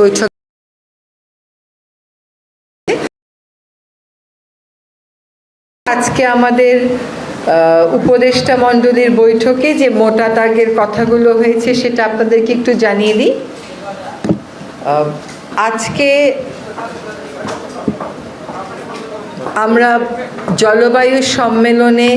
বৈঠক আজকে আমাদের উপদেষ্টা মণ্ডলীর বৈঠকে যে মোটা দাগের কথাগুলো হয়েছে সেটা আপনাদেরকে একটু জানিয়ে দিই। আজকে আমরা জলবায়ু সম্মেলনে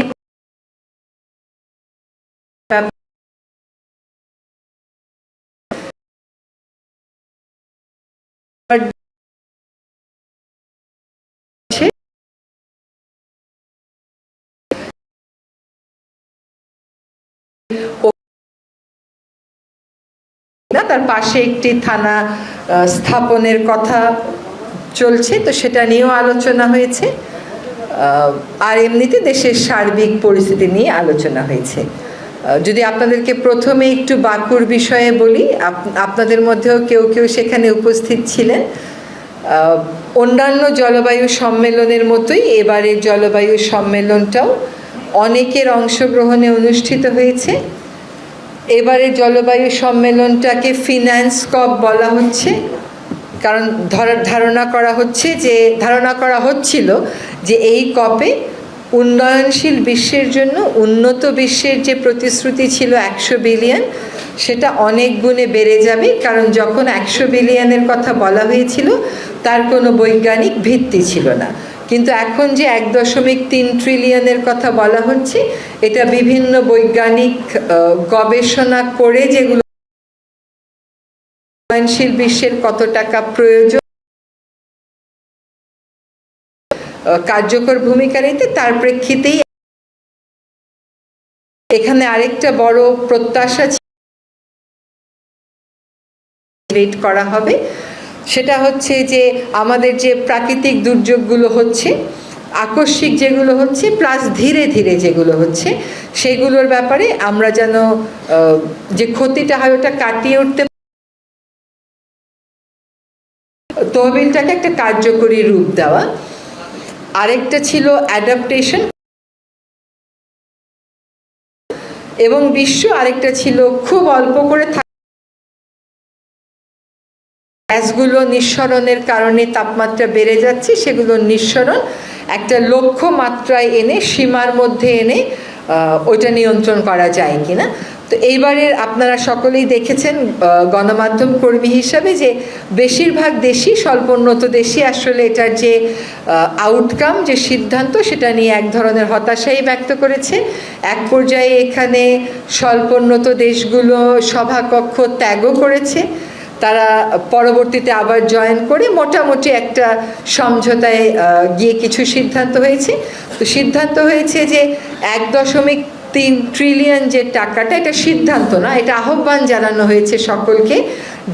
না, তার পাশে একটি থানা স্থাপনের কথা চলছে, তো সেটা নিয়েও আলোচনা হয়েছে। আর এমনিতে দেশের সার্বিক পরিস্থিতি নিয়ে আলোচনা হয়েছে। যদি আপনাদেরকে প্রথমে একটু বাকুর বিষয়ে বলি, আপ- আপনাদের মধ্যেও কেউ কেউ সেখানে উপস্থিত ছিলেন। অন্যান্য জলবায়ু সম্মেলনের মতোই এবারের জলবায়ু সম্মেলনটাও অনেকের অংশগ্রহণে অনুষ্ঠিত হয়েছে। এবারে জলবায়ু সম্মেলনটাকে ফিনান্স কপ বলা হচ্ছে। কারণ ধরা- ধারণা করা হচ্ছে যে, ধারণা করা হচ্ছিল যে এই কপে উন্নয়নশীল বিশ্বের জন্য, উন্নত বিশ্বের যে প্রতিশ্রুতি ছিল একশো বিলিয়ন সেটা অনেক গুণে বেড়ে যাবে। কারণ যখন একশো বিলিয়নের কথা বলা হয়েছিল, তার কোনো বৈজ্ঞানিক ভিত্তি ছিল না। কিন্তু এখন যে এক দশমিক তিন ট্রিলিয়নের কথা বলা হচ্ছে, এটা বিভিন্ন বৈজ্ঞানিক গবেষণা করে যেগুলো উন্নয়নশীল বিশ্বের কত টাকা প্রয়োজন কার্যকর ভূমিকা নিতে, তার প্রেক্ষিতেই এখানে আরেকটা বড় প্রত্যাশা করা হবে। সেটা হচ্ছে যে আমাদের যে প্রাকৃতিক দুর্যোগগুলো হচ্ছে, আকস্মিক যেগুলো হচ্ছে প্লাস ধীরে ধীরে যেগুলো হচ্ছে, সেগুলোর ব্যাপারে আমরা যেন যে ক্ষতিটা হয় ওটা কাটিয়ে উঠতে তহবিলটাকে একটা কার্যকরী রূপ দেওয়া। আরেকটা ছিল অ্যাডাপ্টেশন এবং বিশ্ব আরেকটা ছিল খুব অল্প করে থাকা গ্যাসগুলো নিঃসরণের কারণে তাপমাত্রা বেড়ে যাচ্ছে, সেগুলো নিঃসরণ। একটা লক্ষ্য মাত্রায় এনে, সীমার মধ্যে এনে ওইটা নিয়ন্ত্রণ করা যায় কিনা। তো এইবারের আপনারা সকলেই দেখেছেন গণমাধ্যম কর্মী হিসাবে যে বেশিরভাগ দেশই স্বল্পোন্নত দেশই আসলে এটার যে আউটকাম যে সিদ্ধান্ত, সেটা নিয়ে এক ধরনের হতাশাই ব্যক্ত করেছে। এক পর্যায়ে এখানে স্বল্পোন্নত দেশগুলো সভাকক্ষ ত্যাগও করেছে। তারা পরবর্তীতে আবার জয়েন করে মোটামুটি একটা সমঝোতায় গিয়ে কিছু সিদ্ধান্ত হয়েছে। তো সিদ্ধান্ত হয়েছে যে এক দশমিক তিন ট্রিলিয়ন যে টাকাটা, এটা সিদ্ধান্ত না, এটা আহ্বান জানানো হয়েছে সকলকে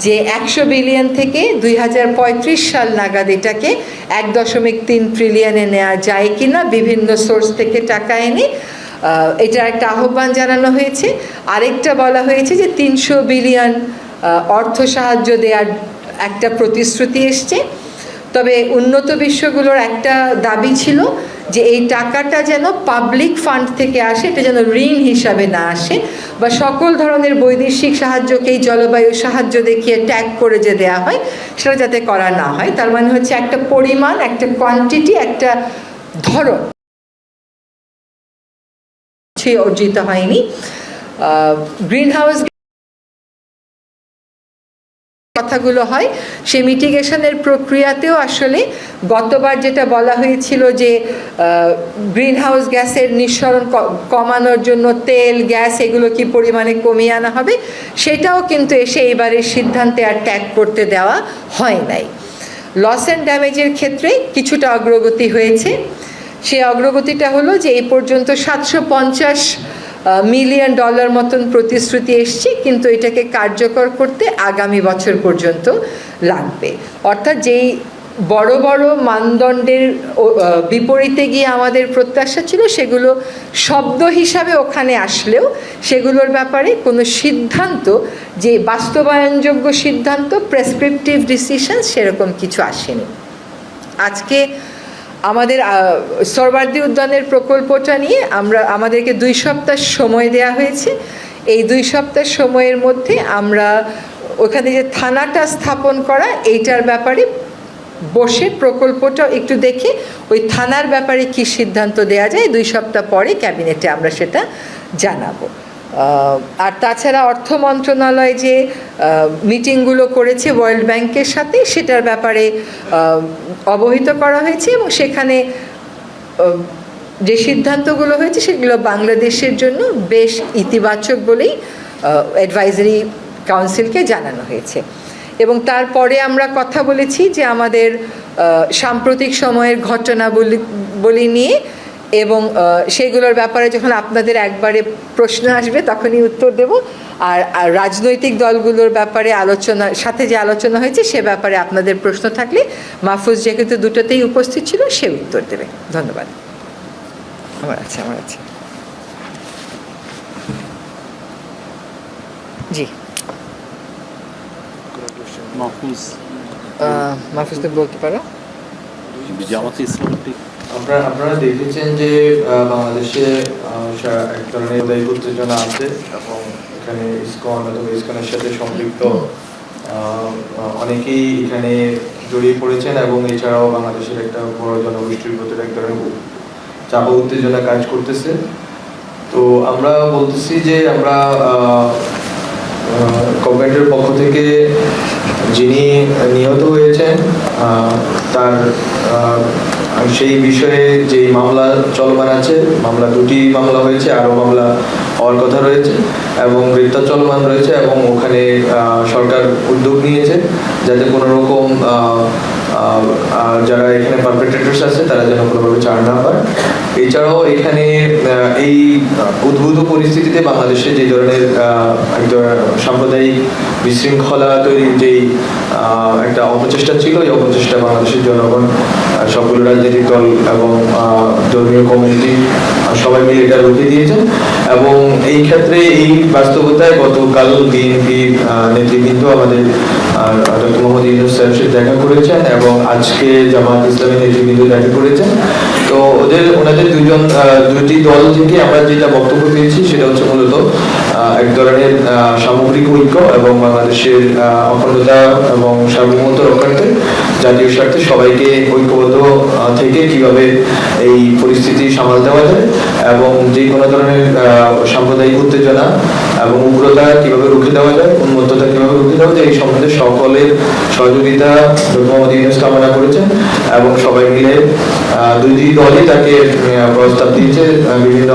যে একশো বিলিয়ন থেকে দুই হাজার পঁয়ত্রিশ সাল নাগাদ এটাকে এক দশমিক তিন ট্রিলিয়নে নেওয়া যায় কিনা, বিভিন্ন সোর্স থেকে টাকা এনে এটা একটা আহ্বান জানানো হয়েছে। আরেকটা বলা হয়েছে যে তিনশো বিলিয়ন অর্থ সাহায্য দেওয়ার একটা প্রতিশ্রুতি এসছে। তবে উন্নত বিশ্বগুলোর একটা দাবি ছিল যে এই টাকাটা যেন পাবলিক ফান্ড থেকে আসে, এটা যেন ঋণ হিসাবে না আসে বা সকল ধরনের বৈদেশিক সাহায্যকেই জলবায়ু সাহায্য দেখিয়ে ট্যাগ করে যে দেয়া হয়, সেটা যাতে করা না হয়। তার মানে হচ্ছে একটা পরিমাণ, একটা কোয়ান্টিটি একটা ধরন অর্জিত হয়নি। গ্রিন হাউস কথাগুলো হয়, সেই মিটিগেশনের প্রক্রিয়াতেও আসলে গতবার যেটা বলা হয়েছিল যে গ্রিন হাউস গ্যাসের নিঃসরণ কমানোর জন্য তেল, গ্যাস এগুলো কি পরিমাণে কমিয়ে আনা হবে, সেটাও কিন্তু এসে এবারের সিদ্ধান্তে আর ট্যাগ করতে দেওয়া হয় নাই। লস অ্যান্ড ড্যামেজের ক্ষেত্রে কিছুটা অগ্রগতি হয়েছে। সেই অগ্রগতিটা হলো যে, এই পর্যন্ত সাতশো পঞ্চাশ মিলিয়ন ডলার মতন প্রতিশ্রুতি এসছে, কিন্তু এটাকে কার্যকর করতে আগামী বছর পর্যন্ত লাগবে। অর্থাৎ যেই বড় বড় মানদণ্ডের বিপরীতে গিয়ে আমাদের প্রত্যাশা ছিল, সেগুলো শব্দ হিসাবে ওখানে আসলেও সেগুলোর ব্যাপারে কোনো সিদ্ধান্ত, যে বাস্তবায়নযোগ্য সিদ্ধান্ত প্রেসক্রিপটিভ ডিসিশন সেরকম কিছু আসেনি। আজকে আমাদের সরবার্দি উদ্যানের প্রকল্পটা নিয়ে আমরা, আমাদেরকে দুই সপ্তাহ সময় দেওয়া হয়েছে। এই দুই সপ্তাহ সময়ের মধ্যে আমরা ওখানে যে থানাটা স্থাপন করা, এইটার ব্যাপারে বসে প্রকল্পটা একটু দেখে ওই থানার ব্যাপারে কি সিদ্ধান্ত দেওয়া যায়, দুই সপ্তাহ পরে ক্যাবিনেটে আমরা সেটা জানাব। আর তাছাড়া অর্থ মন্ত্রণালয় যে মিটিংগুলো করেছে ওয়ার্ল্ড ব্যাংকের সাথে, সেটার ব্যাপারে অবহিত করা হয়েছে এবং সেখানে যে সিদ্ধান্তগুলো হয়েছে সেগুলো বাংলাদেশের জন্য বেশ ইতিবাচক বলেই অ্যাডভাইজারি কাউন্সিলকে জানানো হয়েছে। এবং তারপরে আমরা কথা বলেছি যে আমাদের সাম্প্রতিক সময়ের ঘটনাবলী, বলি নিয়ে এবং সেগুলোর ব্যাপারে যখন আপনাদের একবারে প্রশ্ন আসবে তখনই উত্তর দেব। আর রাজনৈতিক দলগুলোর ব্যাপারে আলোচনা সাথে যে আলোচনা হয়েছে সে ব্যাপারে আপনাদের প্রশ্ন থাকলে মাহফুজ যেহেতু দুটোতেই উপস্থিত ছিল সে উত্তর দেবে। ধন্যবাদ। আমার আছে আমার আছে। জি। মাহফুজ। মাহফুজ তুমি বলতে পারো। জামাতে ইসলামী আপনারা আপনারা দেখেছেন যে বাংলাদেশে এক ধরনের উদয় উত্তেজনা আছে এবং এখানে ইসকন অথবা ইসকনের সাথে সম্পৃক্ত অনেকেই এখানে জড়িয়ে পড়েছেন এবং এছাড়াও বাংলাদেশের একটা বড় জনগোষ্ঠীর ভিতরে এক ধরনের চাপ উত্তেজনা কাজ করতেছে। তো আমরা বলতেছি যে, আমরা গভর্নমেন্টের পক্ষ থেকে যিনি নিহত হয়েছেন তার সেই বিষয়ে যে মামলা চলমান আছে, মামলা দুটি মামলা হয়েছে, আরও মামলা হওয়ার কথা রয়েছে, এবং গ্রেপ্তার চলমান রয়েছে এবং ওখানে সরকার উদ্যোগ নিয়েছে যাতে কোনো রকম আর যারা এখানে পারপেট্রেটার্স আছে, তারা যেন কোনোভাবে চার না পায়। এছাড়াও এখানে এই উদ্ভূত পরিস্থিতিতে বাংলাদেশে যে ধরনের সাম্প্রদায়িক বিশৃঙ্খলা তৈরির যেই একটা অপচেষ্টা ছিল, এই অপচেষ্টা বাংলাদেশের জনগণ সকল রাজনৈতিক দল এবং ধর্মীয় কমিউনিটি সবাই মিলে এটা রুখে দিয়েছেন। এবং এই ক্ষেত্রে এই বাস্তবতায় গতকাল বিএনপি নেতৃবৃন্দ আমাদের ডক্টর মোহাম্মদ ইউনুস সাথে দেখা করেছেন এবং আজকে জামাত ইসলামী নেতৃবৃন্দ দেখা করেছেন। তো ওদের, ওনাদের দুজন দুটি দল থেকে আমরা যেটা বক্তব্য পেয়েছি সেটা হচ্ছে মূলত এক ধরনের সামগ্রিক ঐক্য এবং বাংলাদেশের অখণ্ডতা এবং সার্বভৌমত্ব রক্ষার্থে জাতীয় স্বার্থে সবাইকে ঐক্যবদ্ধ থেকে কীভাবে এই পরিস্থিতি সামাল দেওয়া যায় এবং যে কোনো ধরনের সাম্প্রদায়িক উত্তেজনা এবং উগ্রতা কীভাবে রুখে দেওয়া যায় উন্মত্ততা কীভাবে রুখে দেওয়া যায় এই সম্বন্ধে সকলের সহযোগিতা মোহাম্মদ কামনা করেছেন এবং সবাই মিলে আহ, দুই দলই তাকে প্রস্তাব দিয়েছে বিভিন্ন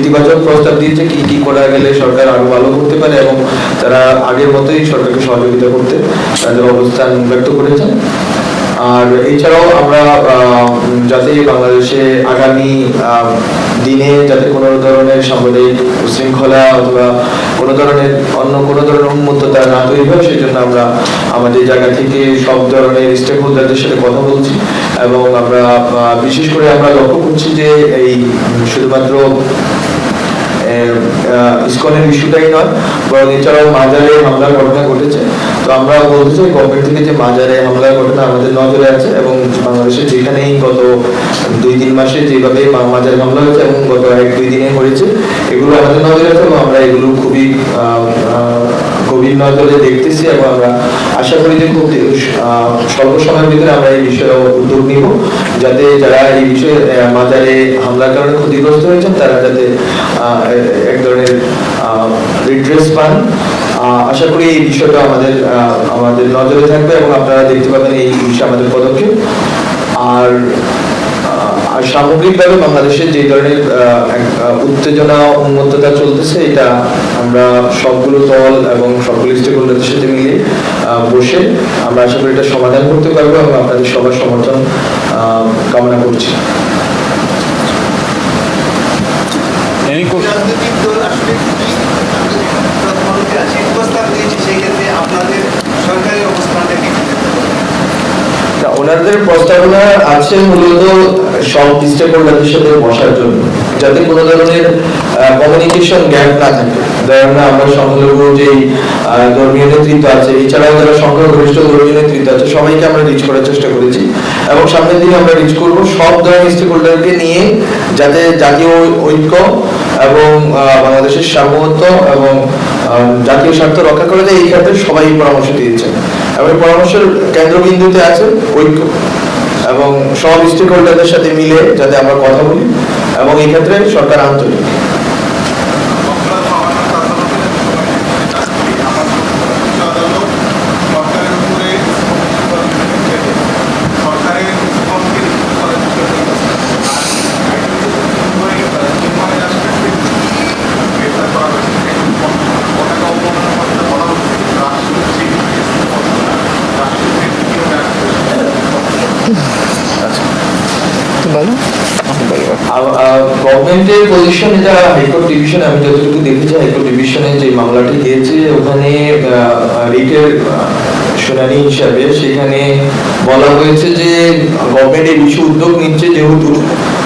ইতিবাচক প্রস্তাব দিয়েছে কি কি করা গেলে সরকার আরও ভালো করতে পারে এবং তারা আগের মতোই সরকারকে সহযোগিতা করতে তাদের অবস্থান ব্যক্ত করেছেন। আর এছাড়াও আমরা যাতে বাংলাদেশে আগামী দিনে যাতে কোনো ধরনের সাম্প্রদায়িক শৃঙ্খলা অথবা কোনো ধরনের, অন্য কোনো ধরনের উন্মত্ততা না তৈরি হয় সেই জন্য আমরা আমাদের জায়গা থেকে সব ধরনের স্টেক হোল্ডারদের সাথে কথা বলছি এবং আমরা বিশেষ করে আমরা লক্ষ্য করছি যে এই শুধুমাত্র ইসকনের ইস্যুটাই নয়, বরং এছাড়াও মাজারে হামলার ঘটনা ঘটেছে। তো আমরা বলতে চাই, গভর্নমেন্ট থেকে যে মাজারে হামলার ঘটনা আমাদের নজরে আছে এবং বাংলাদেশে যেখানেই গত দুই, তিন মাসে যেভাবে মাজার হামলা হয়েছে এবং গত এক, দুই দিনে হয়েছে এগুলো আমাদের নজরে আছে এবং আমরা এগুলো খুবই গভীর নজরে দেখতেছি এবং আমরা আশা করি যে খুব স্বল্প সময়ের ভিতরে আমরা এই বিষয়ে উদ্যোগ নিব, যাতে যারা এই বিষয়ে মাজারে হামলার কারণে ক্ষতিগ্রস্ত হয়েছেন, তারা যাতে এক ধরনের রিড্রেস পান। আশা করি এই বিষয়টা আমাদের আমাদের নজরে থাকবে এবং আপনারা দেখতে পাবেন এই বিষয়ে আমাদের পদক্ষেপ। আর সামগ্রিকভাবে বাংলাদেশে যে ধরনের উত্তেজনা, উন্মত্ততা চলতেছে, এটা আমরা সবগুলো দল এবং সকল স্টেক হোল্ডারদের সাথে মিলে বসে আমরা আশা করি এটা সমাধান করতে পারব এবং আপনাদের সবার সমর্থন কামনা করছি। এনি রাজনৈতিক দল আসলে কি প্রধানমন্ত্রী আছে প্রস্তাব দিয়েছে সেই ক্ষেত্রে আপনাদের সরকারি অবস্থানটা কি না, ওনাদের প্রস্তাবনা আছে মূলত সব হোল্ডারদের সাথে বসার জন্য, যাতে কোনো ধরনের কমিউনিকেশন গ্যাপ না থাকে। ধরেন আমরা যে ধর্মীয় নেতৃত্ব আছে, এছাড়াও যারা সংখ্যাগরিষ্ঠ ধর্মীয় নেতৃত্ব আছে, সবাইকে আমরা রিচ করার চেষ্টা করেছি এবং সামনের দিনে আমরা রিচ করব সব ধরনের নিয়ে, যাতে জাতীয় ঐক্য এবং বাংলাদেশের সার্বভৌমত্ব এবং জাতীয় স্বার্থ রক্ষা করা যায়, এই ক্ষেত্রে সবাই পরামর্শ দিয়েছেন। এবং পরামর্শের কেন্দ্রবিন্দুতে আছে ঐক্য এবং সব স্টেক হোল্ডারদের সাথে মিলে যাতে আমরা কথা বলি এবং এই ক্ষেত্রে সরকার আন্তরিক সরকারের উপরে সরকারের আমি যতটুকু দেখেছি হাইকোর্ট ডিভিশনে যে মামলাটি দিয়েছে ওখানে রিটের শুনানি হিসাবে সেখানে বলা হয়েছে যে গভর্নমেন্ট এই বিষয়ে উদ্যোগ নিচ্ছে যেহেতু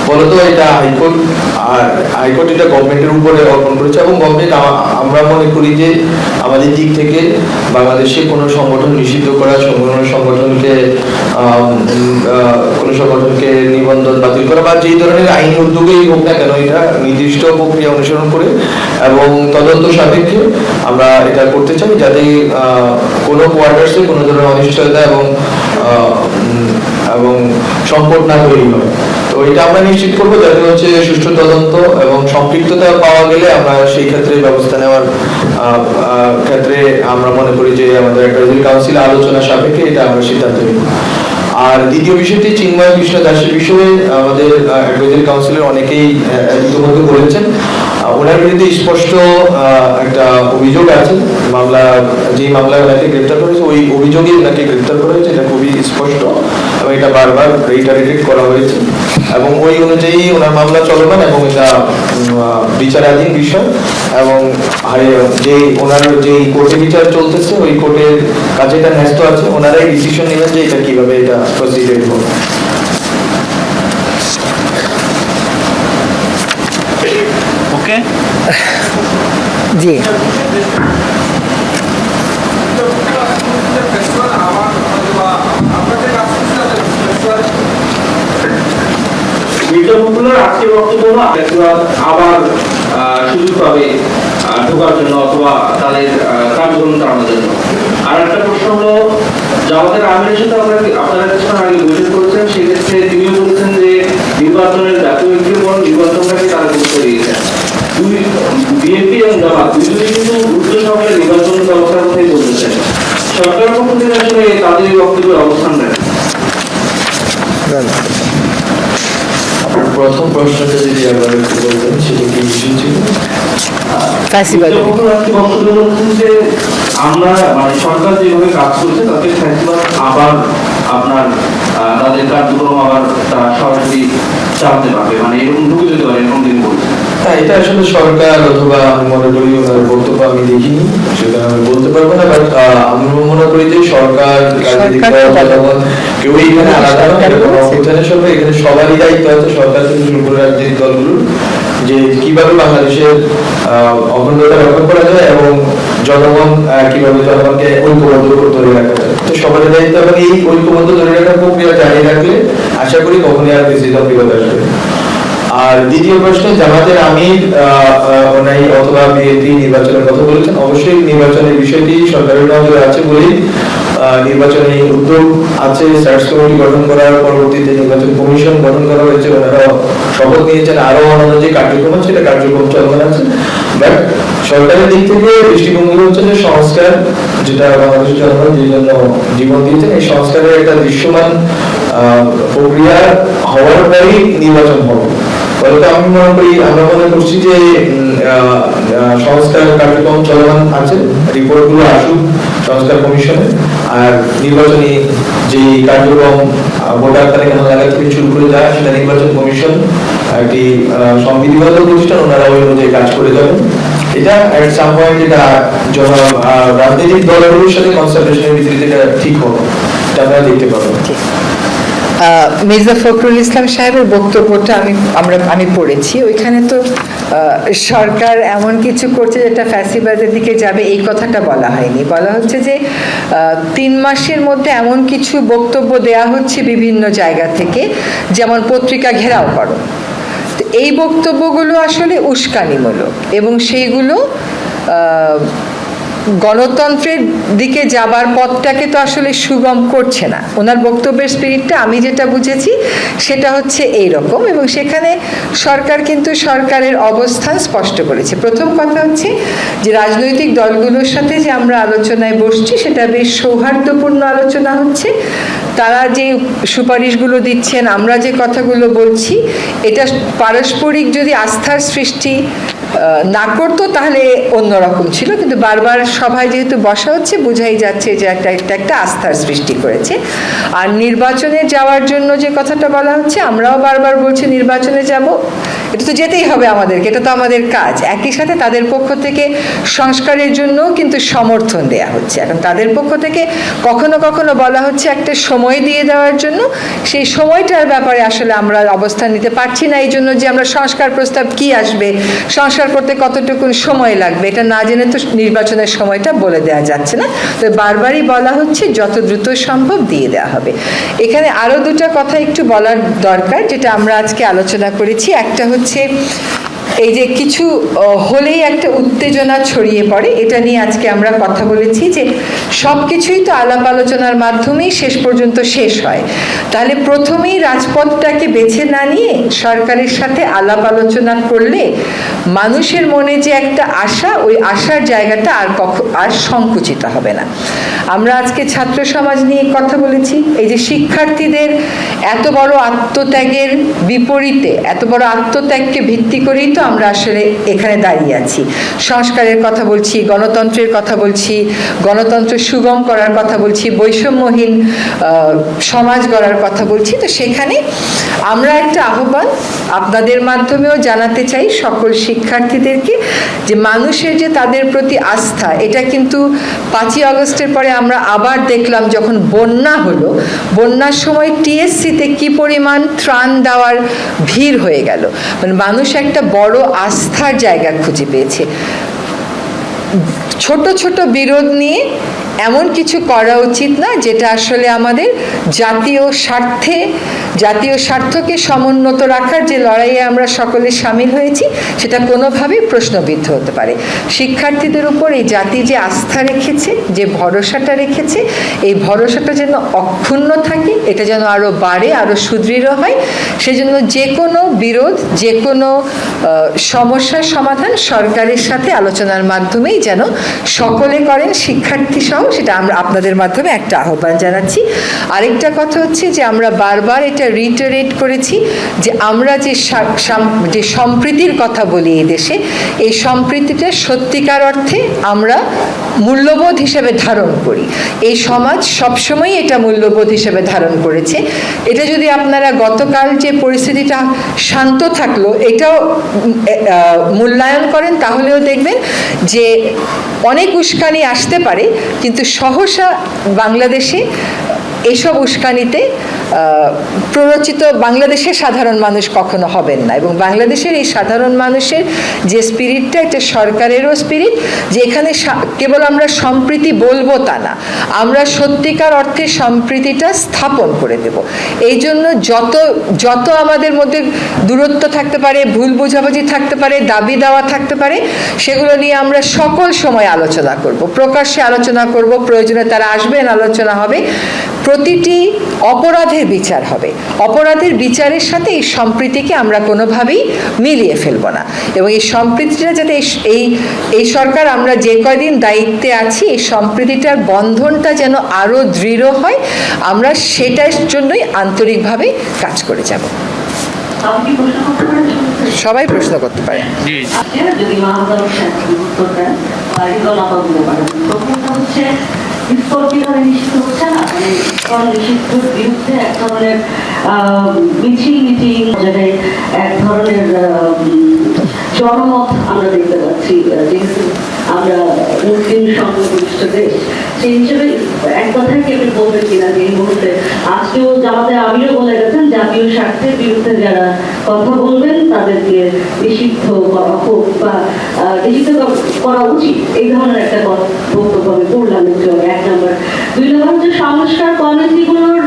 বলতো এটা হাইকোর্ট, আর হাইকোর্ট এটা গভর্নমেন্টের উপরে অর্পণ করেছে এবং গভর্নমেন্ট আমরা মনে করি যে আমাদের দিক থেকে বাংলাদেশে কোনো সংগঠন নিষিদ্ধ করা, কোনো সংগঠনকে কোনো সংগঠনকে নিবন্ধন বাতিল করা বা যেই ধরনের আইনি উদ্যোগেই হোক না কেন এটা নির্দিষ্ট প্রক্রিয়া অনুসরণ করে এবং তদন্ত সাপেক্ষে আমরা এটা করতে চাই যাতে কোনো কোয়ার্টার্সে কোনো ধরনের অনিশ্চয়তা এবং এবং সংকট না তৈরি হয়। তো আমরা নিশ্চিত করব, যাতে হচ্ছে সুষ্ঠু তদন্ত এবং সম্পৃক্ততা পাওয়া গেলে আমরা সেই ক্ষেত্রে ব্যবস্থা নেওয়ার ক্ষেত্রে আমরা মনে করি যে আমাদের একটা কাউন্সিল আলোচনা সাপেক্ষে এটা আমরা সিদ্ধান্ত নিব। আর দ্বিতীয় বিষয়টি, চিন্ময় কৃষ্ণ দাসের বিষয়ে আমাদের অ্যাডভাইজারি কাউন্সিলের অনেকেই ইতিমধ্যে বলেছেন। ওনার বিরুদ্ধে স্পষ্ট একটা অভিযোগ আছে। মামলা যে মামলায় ওনাকে গ্রেপ্তার করেছে, ওই অভিযোগে ওনাকে গ্রেপ্তার করা হয়েছে। এটা খুবই স্পষ্ট এবং এটা বারবার রিটারেটেড করা হয়েছে। এবং ওই অনুযায়ী ওনার মামলা চলমান এবং এটা বিচারাধীন বিষয়। এবং যে ওনার যে কোর্টে বিচার চলতেছে, ওই কোর্টের কাছে এটা ন্যস্ত আছে। ওনারাই ডিসিশন নেবেন যে এটা কীভাবে এটা প্রসিডিউর হবে ওকে জি ফখরুলের আজকে বক্তব্য আবার সুযোগ পাবে ঢোকার জন্য অথবা তাদের কার্যক্রম চালানোর জন্য। আর একটা প্রশ্ন হলো, জামাতের আমিরের সাথে আপনারা কিছুক্ষণ আগে বৈঠক করেছেন, সেক্ষেত্রে তিনিও বলেছেন যে নির্বাচনের জাতীয় ঐক্যবন নির্বাচনটাকে তারা গুরুত্ব দিয়েছেন দুই, বিএনপি এবং জামাত দুজনে কিন্তু উচ্চ সরকারের নির্বাচন ব্যবস্থার কথাই বলতেছেন সরকারের পক্ষ থেকে আসলে তাদের বক্তব্যের অবস্থান নেন প্রথম প্রশ্নটা যদি আবার একটু বলতেন সেটা কি ইস্যু ছিল? যে আমরা মানে সরকার যেভাবে কাজ করছে তাতে ফ্যাসিবাদ আবার আপনার তাদের কার্যক্রম আবার তারা সরাসরি চালাতে পারবে মানে এরকম ঢুকে যেতে পারে এরকম তিনি বলছেন। না এটা আসলে সরকার অথবা আমি মনে করি ওনার বক্তব্য আমি দেখিনি সেটা আমি বলতে পারব না বাট আমি মনে করি যে সরকার কেউ এখানে আলাদা সবারই দায়িত্ব আছে সরকার থেকে শুরু করে রাজনৈতিক দলগুলোর যে কীভাবে বাংলাদেশের অখণ্ডতা রক্ষা করা যায় এবং জনগণ কীভাবে জনগণকে ঐক্যবদ্ধ করে ধরে রাখা যায়। তো সবারই দায়িত্ব এবং এই ঐক্যবদ্ধ ধরে রাখার প্রক্রিয়া জারি রাখলে আশা করি কখনই আর বিপদ আসবে আর দ্বিতীয় প্রশ্নে জামাতের আমির ওনাই অথবা বিএনপি নির্বাচনের কথা বলেছেন অবশ্যই নির্বাচনের বিষয়টি সরকারের নজরে আছে বলেই নির্বাচনী উদ্যোগ আছে। সার্চ কমিটি গঠন করার পরবর্তীতে নির্বাচন কমিশন গঠন করা হয়েছে। ওনারা শপথ নিয়েছেন। আরও অন্যান্য যে কার্যক্রম আছে, সেটা কার্যক্রম চলমান আছে। বাট সরকারের দিক থেকে দৃষ্টিভঙ্গি হচ্ছে যে সংস্কার, যেটা বাংলাদেশের জনগণ যে জন্য জীবন দিয়েছেন, এই সংস্কারের একটা দৃশ্যমান প্রক্রিয়া হওয়ার পরেই নির্বাচন হবে। ফলে আমি মনে করি, আমরা মনে করছি যে সংস্কার কার্যক্রম চলমান আছে। রিপোর্টগুলো আসুক। সংস্কার কমিশনে আর নির্বাচনী যে কার্যক্রম ভোটার তালিকা জায়গা থেকে শুরু করে যায় সেটা নির্বাচন কমিশন একটি সংবিধিবদ্ধ প্রতিষ্ঠান ওনারা ওই অনুযায়ী কাজ করে যাবেন। এটা এট সাম পয়েন্ট এটা জন রাজনৈতিক দলগুলোর সাথে কনসালটেশনের ভিত্তিতে এটা ঠিক হবে। এটা আপনারা দেখতে আহ, মির্জা ফখরুল ইসলাম সাহেবের বক্তব্যটা আমি, আমরা, আমি পড়েছি। ওইখানে তো সরকার এমন কিছু করছে যেটা ফ্যাসিবাদের দিকে যাবে, এই কথাটা বলা হয়নি। বলা হচ্ছে যে তিন মাসের মধ্যে এমন কিছু বক্তব্য দেয়া হচ্ছে বিভিন্ন জায়গা থেকে, যেমন পত্রিকা ঘেরাও করো। এই বক্তব্যগুলো আসলে উস্কানিমূলক এবং সেইগুলো গণতন্ত্রের দিকে যাবার পথটাকে তো আসলে সুগম করছে না। ওনার বক্তব্যের স্পিরিটটা আমি যেটা বুঝেছি, সেটা হচ্ছে এই রকম এবং সেখানে সরকার কিন্তু সরকারের অবস্থান স্পষ্ট করেছে। প্রথম কথা হচ্ছে যে রাজনৈতিক দলগুলোর সাথে যে আমরা আলোচনায় বসছি, সেটা বেশ সৌহার্দ্যপূর্ণ আলোচনা হচ্ছে। তারা যে সুপারিশগুলো দিচ্ছেন, আমরা যে কথাগুলো বলছি, এটা পারস্পরিক যদি আস্থার সৃষ্টি না করতো, তাহলে অন্যরকম ছিল। কিন্তু বারবার সভায় যেহেতু বসা হচ্ছে, বোঝাই যাচ্ছে যে একটা একটা একটা আস্থার সৃষ্টি করেছে। আর নির্বাচনে যাওয়ার জন্য যে কথাটা বলা হচ্ছে, আমরাও বারবার বলছি নির্বাচনে যাব। এটা তো যেতেই হবে আমাদেরকে, এটা তো আমাদের কাজ। একই সাথে তাদের পক্ষ থেকে সংস্কারের জন্য কিন্তু সমর্থন দেয়া হচ্ছে। এখন তাদের পক্ষ থেকে কখনো কখনো বলা হচ্ছে একটা সময় দিয়ে দেওয়ার জন্য। সেই সময়টার ব্যাপারে আসলে আমরা অবস্থান নিতে পারছি না। এই জন্য যে আমরা সংস্কার প্রস্তাব কি আসবে, সংস্কার করতে কতটুকু সময় লাগবে? এটা না জেনে তো নির্বাচনের সময়টা বলে দেওয়া যাচ্ছে না। তো বারবারই বলা হচ্ছে, যত দ্রুত সম্ভব দিয়ে দেওয়া হবে। এখানে আরও দুটা কথা একটু বলার দরকার, যেটা আমরা আজকে আলোচনা করেছি। একটা হচ্ছে এই যে কিছু হলেই একটা উত্তেজনা ছড়িয়ে পড়ে, এটা নিয়ে আজকে আমরা কথা বলেছি যে সব কিছুই তো আলাপ আলোচনার মাধ্যমেই শেষ পর্যন্ত শেষ হয়। তাহলে প্রথমেই রাজপথটাকে বেছে না নিয়ে সরকারের সাথে আলাপ আলোচনা করলে মানুষের মনে যে একটা আশা, ওই আশার জায়গাটা আর কখ, আর সংকুচিত হবে না। আমরা আজকে ছাত্র সমাজ নিয়ে কথা বলেছি, এই যে শিক্ষার্থীদের এত বড় আত্মত্যাগের বিপরীতে, এত বড় আত্মত্যাগকে ভিত্তি করেই তো আমরা আসলে এখানে দাঁড়িয়ে আছি। সংস্কারের কথা বলছি, গণতন্ত্রের কথা বলছি, গণতন্ত্র সুগম করার কথা বলছি, বৈষম্যহীন সমাজ গড়ার কথা বলছি। তো সেখানে আমরা একটা আহ্বান আপনাদের মাধ্যমেও জানাতে চাই সকল শিক্ষার্থীদেরকে যে মানুষের যে তাদের প্রতি আস্থা, এটা কিন্তু পাঁচই আগস্টের পরে আমরা আবার দেখলাম যখন বন্যা হলো। বন্যার সময় টিএসসিতে কি পরিমাণ ত্রাণ দেওয়ার ভিড় হয়ে গেল। মানে মানুষ একটা বড় আস্থার জায়গা খুঁজে পেয়েছে। ছোট ছোট বিরোধ নিয়ে এমন কিছু করা উচিত না, যেটা আসলে আমাদের জাতীয় স্বার্থে, জাতীয় স্বার্থকে সমুন্নত রাখার যে লড়াইয়ে আমরা সকলে সামিল হয়েছি, সেটা কোনোভাবেই প্রশ্নবিদ্ধ হতে পারে। শিক্ষার্থীদের উপর এই জাতি যে আস্থা রেখেছে, যে ভরসাটা রেখেছে, এই ভরসাটা যেন অক্ষুণ্ণ থাকে, এটা যেন আরও বাড়ে আরও সুদৃঢ় হয়, সেজন্য যে কোনো বিরোধ, যে কোনো সমস্যার সমাধান সরকারের সাথে আলোচনার মাধ্যমেই যেন সকলে করেন, শিক্ষার্থী সহ, সেটা আমরা আপনাদের মাধ্যমে একটা আহ্বান জানাচ্ছি। আরেকটা কথা হচ্ছে যে আমরা বারবার এটা রিটারেট করেছি যে আমরা যে যে সম্প্রীতির কথা বলি এই দেশে, এই সম্প্রীতিটা সত্যিকার অর্থে আমরা মূল্যবোধ হিসেবে ধারণ করি। এই সমাজ সবসময় এটা মূল্যবোধ হিসেবে ধারণ করেছে। এটা যদি আপনারা গতকাল যে পরিস্থিতিটা শান্ত থাকল, এটাও মূল্যায়ন করেন, তাহলেও দেখবেন যে অনেক উস্কানি আসতে পারে কিন্তু সহসা বাংলাদেশে এইসব উস্কানিতে প্ররোচিত বাংলাদেশের সাধারণ মানুষ কখনো হবেন না এবং বাংলাদেশের এই সাধারণ মানুষের যে স্পিরিটটা এটা সরকারেরও স্পিরিট যে এখানে কেবল আমরা সম্প্রীতি বলব তা না, আমরা সত্যিকার অর্থে সম্প্রীতিটা স্থাপন করে দেব। এই জন্য যত যত আমাদের মধ্যে দূরত্ব থাকতে পারে, ভুল বোঝাবুঝি থাকতে পারে, দাবি দেওয়া থাকতে পারে, সেগুলো নিয়ে আমরা সকল সময় আলোচনা করব। প্রকাশ্যে আলোচনা করব, প্রয়োজনে তারা আসবেন, আলোচনা হবে। প্রতিটি অপরাধের বিচার হবে। অপরাধের বিচারের সাথে এই সম্প্রীতিকে আমরা কোনোভাবেই মিলিয়ে ফেলব না। এবং এই সম্প্রীতিটা যাতে এই- এই সরকার আমরা যে কয়দিন দায়িত্বে আছি এই সম্প্রীতিটার বন্ধনটা যেন আরও দৃঢ় হয় আমরা সেটার জন্যই আন্তরিকভাবে কাজ করে যাব। আপনি প্রশ্ন করতে পারেন? সবাই প্রশ্ন করতে পারে। হচ্ছে মানে বিস্ফোর বিরুদ্ধে এক ধরনের মিছিল মিটিং জায়গায় এক ধরনের জনমত আমরা দেখতে পাচ্ছি আমরা মুসলিম সংখ্যাগরিষ্ঠ দেশ সেই হিসেবে এক কথায় কি আপনি কিনা এই মুহূর্তে? আজকেও জামাতে আমিরও বলে গেছেন, জাতীয় স্বার্থের বিরুদ্ধে যারা কথা বলবেন, তাদেরকে নিষিদ্ধ করা হোক বা নিষিদ্ধ করা উচিত। এই ধরনের একটা বক্তব্য আমি পড়লাম এক নম্বর। দুই নম্বর হচ্ছে সংস্কার কমিটিগুলোর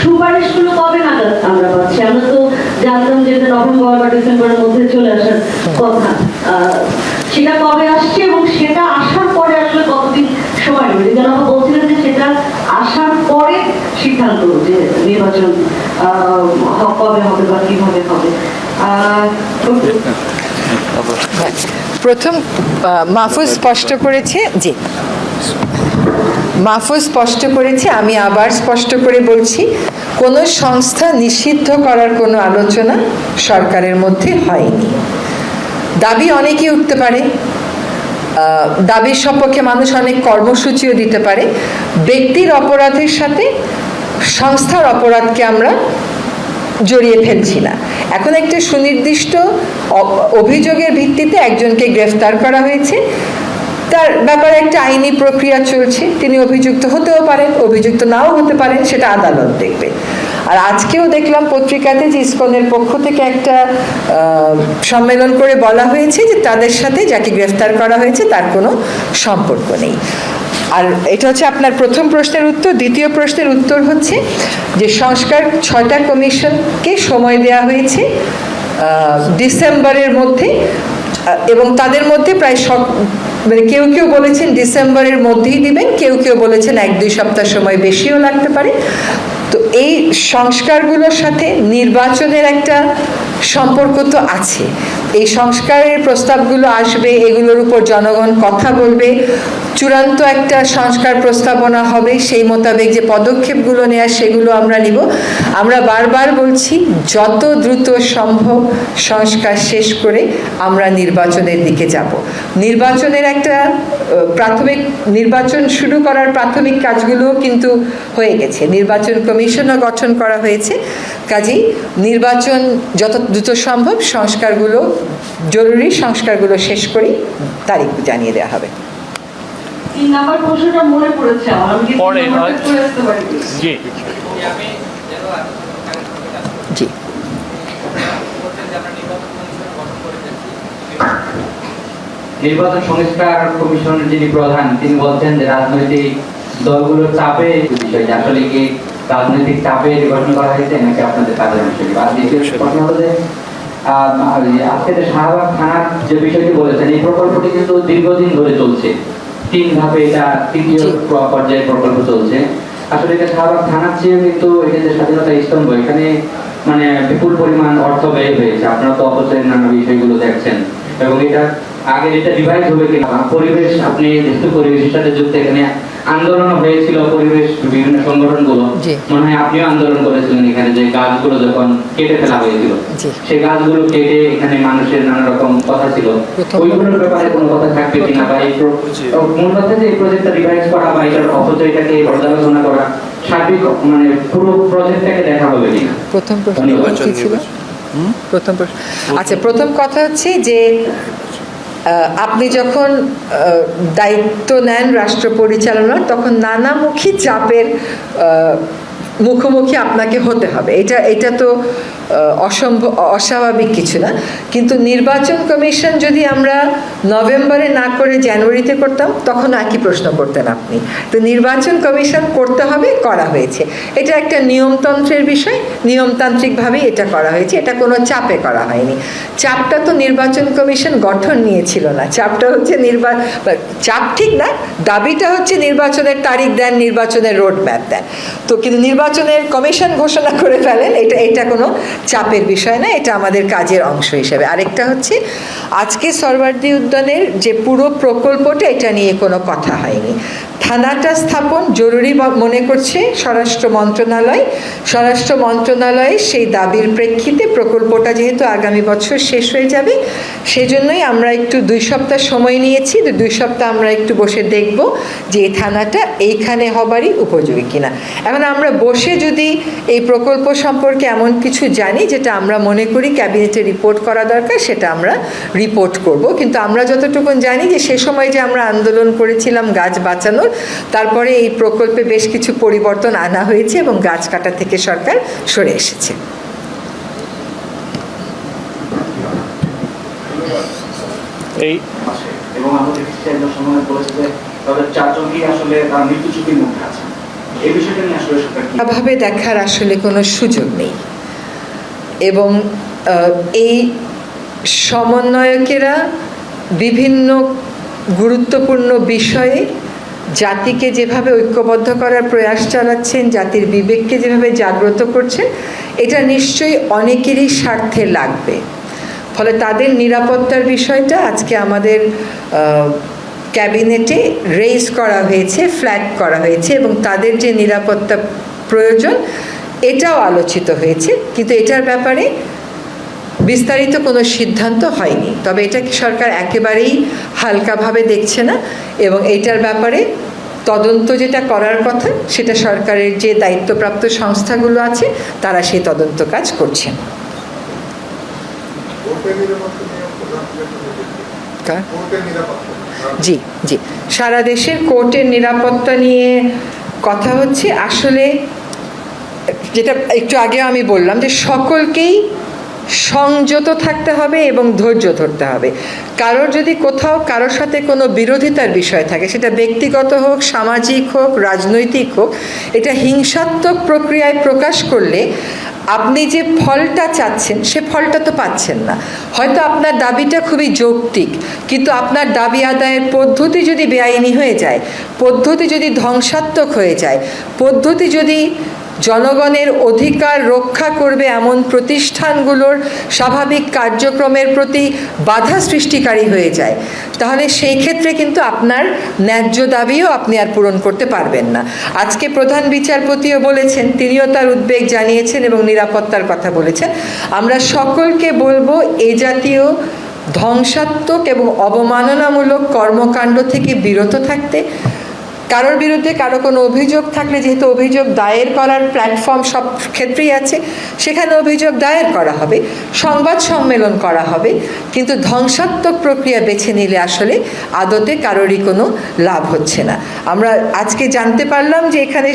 সুপারিশগুলো কবে নাগাদ আমরা পাচ্ছি? আমরা তো জানতাম যে নভেম্বর বা ডিসেম্বরের মধ্যে চলে আসার কথা। সেটা কবে আসছে এবং সেটা আসার পরে আসলে কতদিন সময় যেন আমরা বলছিলেন যে সেটা আসার পরে সিদ্ধান্ত যে নির্বাচন কবে হবে বা কীভাবে হবে। প্রথম মাহফুজ স্পষ্ট করেছে, জি। মাহফুজ স্পষ্ট করেছে, আমি আবার স্পষ্ট করে বলছি, কোনো সংস্থা নিষিদ্ধ করার কোনো আলোচনা সরকারের মধ্যে হয়নি। দাবি অনেকেই উঠতে পারে। দাবির সপক্ষে মানুষ অনেক কর্মসূচিও দিতে পারে। ব্যক্তির অপরাধের সাথে সংস্থার অপরাধকে আমরা জড়িয়ে ফেলছি না। এখন একটা সুনির্দিষ্ট অভিযোগের ভিত্তিতে একজনকে গ্রেফতার করা হয়েছে। তার ব্যাপারে একটা আইনি প্রক্রিয়া চলছে। তিনি অভিযুক্ত হতেও পারেন, অভিযুক্ত নাও হতে পারেন, সেটা আদালত দেখবে। আর আজকেও দেখলাম পত্রিকাতে যে ইসকনের পক্ষ থেকে একটা সম্মেলন করে বলা হয়েছে যে তাদের সাথে যাকে গ্রেফতার করা হয়েছে তার কোনো সম্পর্ক নেই। আর এটা হচ্ছে আপনার প্রথম প্রশ্নের উত্তর। দ্বিতীয় প্রশ্নের উত্তর হচ্ছে যে সংস্কার ছয়টা কমিশনকে সময় দেওয়া হয়েছে ডিসেম্বরের মধ্যে এবং তাদের মধ্যে প্রায় সব মানে কেউ কেউ বলেছেন ডিসেম্বরের মধ্যেই দিবেন, কেউ কেউ বলেছেন এক দুই সপ্তাহ সময় বেশিও লাগতে পারে। তো এই সংস্কারগুলোর সাথে নির্বাচনের একটা সম্পর্ক তো আছে। এই সংস্কারের প্রস্তাবগুলো আসবে, এগুলোর উপর জনগণ কথা বলবে। চূড়ান্ত একটা সংস্কার প্রস্তাবনা হবে, সেই মোতাবেক যে পদক্ষেপগুলো নেওয়া সেগুলো আমরা নিব। আমরা বারবার বলছি, যত দ্রুত সম্ভব সংস্কার শেষ করে আমরা নির্বাচনের দিকে যাব। নির্বাচনের একটা প্রাথমিক, নির্বাচন শুরু করার প্রাথমিক কাজগুলোও কিন্তু হয়ে গেছে। নির্বাচন কমিশনও গঠন করা হয়েছে। কাজেই নির্বাচন যত দ্রুত সম্ভব সংস্কারগুলো জরুরি সংস্কারগুলো শেষ করেই তারিখ জানিয়ে দেওয়া হবে। তিন নাম্বার প্রশ্নটা মনে পড়েছে আমার আমি কি তিন পরে নাম্বারটা নয়। করে আসতে পারি জি। জি। নির্বাচন সংস্কার কমিশনের যিনি প্রধান তিনি বলছেন যে রাজনৈতিক দলগুলোর চাপে বিষয় যে আসলে কি রাজনৈতিক চাপে নির্বাচন করা হয়েছে নাকি আপনাদের কাজের বিষয় আর দ্বিতীয় প্রশ্ন হলো যে আজকে যে শাহবাগ থানার যে বিষয়টি বলেছেন এই প্রকল্পটি কিন্তু দীর্ঘদিন ধরে চলছে। তিন ধাপে এটা তৃতীয় পর্যায়ের প্রকল্প চলছে। আসলে এটা শাহবাগ থানার চেয়ে কিন্তু এটা যে স্বাধীনতা স্তম্ভ এখানে মানে বিপুল পরিমাণ অর্থ ব্যয় হয়েছে। আপনারা তো অপচয়ের নানা বিষয়গুলো দেখছেন। এবং এটা আগে এটা রিভাইজ হবে কিনা? পরিবেশ আপনি যেহেতু পরিবেশের সাথে যুক্ত এখানে আন্দোলন হয়েছিল পরিবেশ বিভিন্ন সংগঠনগুলো। জি। মনে হয় আপনিও আন্দোলন করেছিলেন এখানে যে গাছগুলো যখন কেটে ফেলা হয়েছিল। সেই গাছগুলো কেটে এখানে মানুষের নানা রকম কথা ছিল। ওইগুলোর ব্যাপারে কোনো কথা থাকবে কিনা বা এই মূল কথা যে এই প্রজেক্টটা রিভাইজ করা বা এটার অপচয়টাকে পর্যালোচনা করা সার্বিক মানে পুরো প্রজেক্টটাকে দেখা হবে কিনা? প্রথম প্রশ্ন ধন্যবাদ। কি ছিল? প্রথম প্রশ্ন। আচ্ছা প্রথম কথা হচ্ছে যে আপনি যখন দায়িত্ব নেন রাষ্ট্র পরিচালনার, তখন নানামুখী চাপের মুখোমুখি আপনাকে হতে হবে। এটা এটা তো অসম্ভব, অস্বাভাবিক কিছু না। কিন্তু নির্বাচন কমিশন যদি আমরা নভেম্বরে না করে জানুয়ারিতে করতাম, তখন একই প্রশ্ন করতেন আপনি? তো নির্বাচন কমিশন করতে হবে, করা হয়েছে। এটা একটা নিয়মতন্ত্রের বিষয়, নিয়মতান্ত্রিকভাবেই এটা করা হয়েছে। এটা কোনো চাপে করা হয়নি। চাপটা তো নির্বাচন কমিশন গঠন নিয়েছিল না। চাপটা হচ্ছে নির্বা চাপ ঠিক না, দাবিটা হচ্ছে নির্বাচনের তারিখ দেন, নির্বাচনের রোড ম্যাপ দেন। তো কিন্তু নির্বাচনের কমিশন ঘোষণা করে ফেলেন, এটা এটা কোনো চাপের বিষয় না, এটা আমাদের কাজের অংশ হিসেবে। আরেকটা হচ্ছে, আজকে সরওয়ার্দী উদ্যানের যে পুরো প্রকল্পটা, এটা নিয়ে কোনো কথা হয়নি। থানাটা স্থাপন জরুরি মনে করছে স্বরাষ্ট্র মন্ত্রণালয়। স্বরাষ্ট্র মন্ত্রণালয়ে সেই দাবির প্রেক্ষিতে প্রকল্পটা যেহেতু আগামী বছর শেষ হয়ে যাবে, সেজন্যই আমরা একটু দুই সপ্তাহ সময় নিয়েছি। তো দুই সপ্তাহ আমরা একটু বসে দেখব যে এই থানাটা এইখানে হবারই উপযোগী কিনা। এখন আমরা বসে যদি এই প্রকল্প সম্পর্কে এমন কিছু জানি, যেটা আমরা মনে করি ক্যাবিনেটে রিপোর্ট করা দরকার, সেটা আমরা রিপোর্ট করব। কিন্তু আমরা যতটুকু জানি যে সে সময় যে আমরা আন্দোলন করেছিলাম গাছ বাঁচানোর তারপরে এই প্রকল্পে বেশ কিছু পরিবর্তন আনা হয়েছে এবং গাছ কাটা থেকে সরকার সরে এসেছে। এই আছে এবং আমাদের সময় বলেছে যে তাদের চারজনই আসলে তার মৃত্যু ঝুঁকির মধ্যে আছে। এই বিষয়টা নিয়ে আসলে সরকার ভাবে দেখার আসলে কোনো সুযোগ নেই। এবং আহ, এই সমন্বয়কেরা বিভিন্ন গুরুত্বপূর্ণ বিষয়ে জাতিকে যেভাবে ঐক্যবদ্ধ করার প্রয়াস চালাচ্ছেন, জাতির বিবেককে যেভাবে জাগ্রত করছেন এটা নিশ্চয়ই অনেকেরই স্বার্থে লাগবে। ফলে তাদের নিরাপত্তার বিষয়টা আজকে আমাদের ক্যাবিনেটে রেজ করা হয়েছে ফ্ল্যাগ করা হয়েছে এবং তাদের যে নিরাপত্তা প্রয়োজন, এটাও আলোচিত হয়েছে। কিন্তু এটার ব্যাপারে বিস্তারিত কোনো সিদ্ধান্ত হয়নি। তবে এটাকে সরকার একেবারেই হালকাভাবে দেখছে না? এবং এটার ব্যাপারে তদন্ত যেটা করার কথা সেটা সরকারের যে দায়িত্বপ্রাপ্ত সংস্থাগুলো আছে তারা সেই তদন্ত কাজ করছেন। জি জি। সারা দেশের কোর্টের নিরাপত্তা নিয়ে কথা হচ্ছে। আসলে যেটা একটু আগে আমি বললাম যে সকলকেই সংযত থাকতে হবে এবং ধৈর্য ধরতে হবে। কারোর যদি কোথাও কারোর সাথে কোনো বিরোধিতার বিষয় থাকে, সেটা ব্যক্তিগত হোক, সামাজিক হোক, রাজনৈতিক হোক, এটা হিংসাত্মক প্রক্রিয়ায় প্রকাশ করলে আপনি যে ফলটা চাচ্ছেন, সে ফলটা তো পাচ্ছেন না। হয়তো আপনার দাবিটা খুবই যৌক্তিক, কিন্তু আপনার দাবি আদায়ের পদ্ধতি যদি বেআইনি হয়ে যায়, পদ্ধতি যদি ধ্বংসাত্মক হয়ে যায়, পদ্ধতি যদি জনগণের অধিকার রক্ষা করবে এমন প্রতিষ্ঠানগুলোর স্বাভাবিক কার্যক্রমের প্রতি বাধা সৃষ্টিকারী হয়ে যায়। তাহলে সেই ক্ষেত্রে কিন্তু আপনার ন্যায্য দাবিও আপনি আর পূরণ করতে পারবেন না। আজকে প্রধান বিচারপতিও বলেছেন, তিনিও তার উদ্বেগ জানিয়েছেন এবং নিরাপত্তার কথা বলেছেন। আমরা সকলকে বলব, এ জাতীয় ধ্বংসাত্মক এবং অবমাননামূলক কর্মকাণ্ড থেকে বিরত থাকতে কারোর বিরুদ্ধে কারও কোনো অভিযোগ থাকলে, যেহেতু অভিযোগ দায়ের করার প্ল্যাটফর্ম সব ক্ষেত্রেই আছে, সেখানে অভিযোগ দায়ের করা হবে, সংবাদ সম্মেলন করা হবে, কিন্তু ধ্বংসাত্মক প্রক্রিয়া বেছে নিলে আসলে আদতে কারোরই কোনো লাভ হচ্ছে না। আমরা আজকে জানতে পারলাম যে এখানে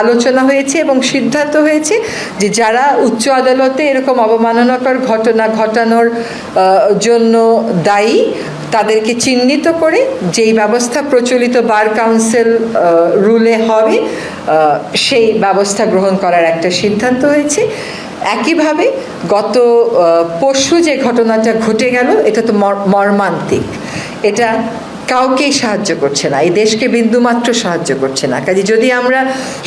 আলোচনা হয়েছে এবং সিদ্ধান্ত হয়েছে যে যারা উচ্চ আদালতে এরকম অবমাননাকর ঘটনা ঘটানোর জন্য দায়ী তাদেরকে চিহ্নিত করে যেই ব্যবস্থা প্রচলিত বার কাউন্সিল রুলে হবে সেই ব্যবস্থা গ্রহণ করার একটা সিদ্ধান্ত হয়েছে। একইভাবে গত পরশু যে ঘটনাটা ঘটে গেল, এটা তো মর- মর্মান্তিক। এটা কাউকেই সাহায্য করছে না এই দেশকে বিন্দুমাত্র সাহায্য করছে না। কাজে যদি আমরা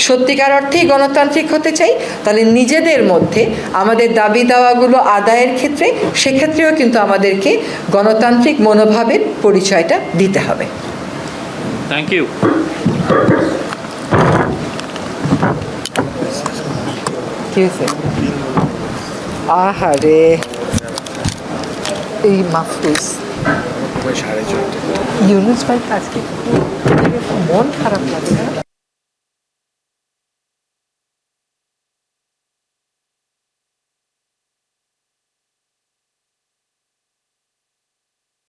সত্যিকার অর্থেই গণতান্ত্রিক হতে চাই তাহলে নিজেদের মধ্যে আমাদের দাবি দাওয়াগুলো আদায়ের ক্ষেত্রে সেক্ষেত্রেও কিন্তু আমাদেরকে গণতান্ত্রিক মনোভাবের পরিচয়টা দিতে হবে। থ্যাংক ইউ আহারে এই মাহফুজ ইউনুস ভাই আজকে মন খারাপ লাগে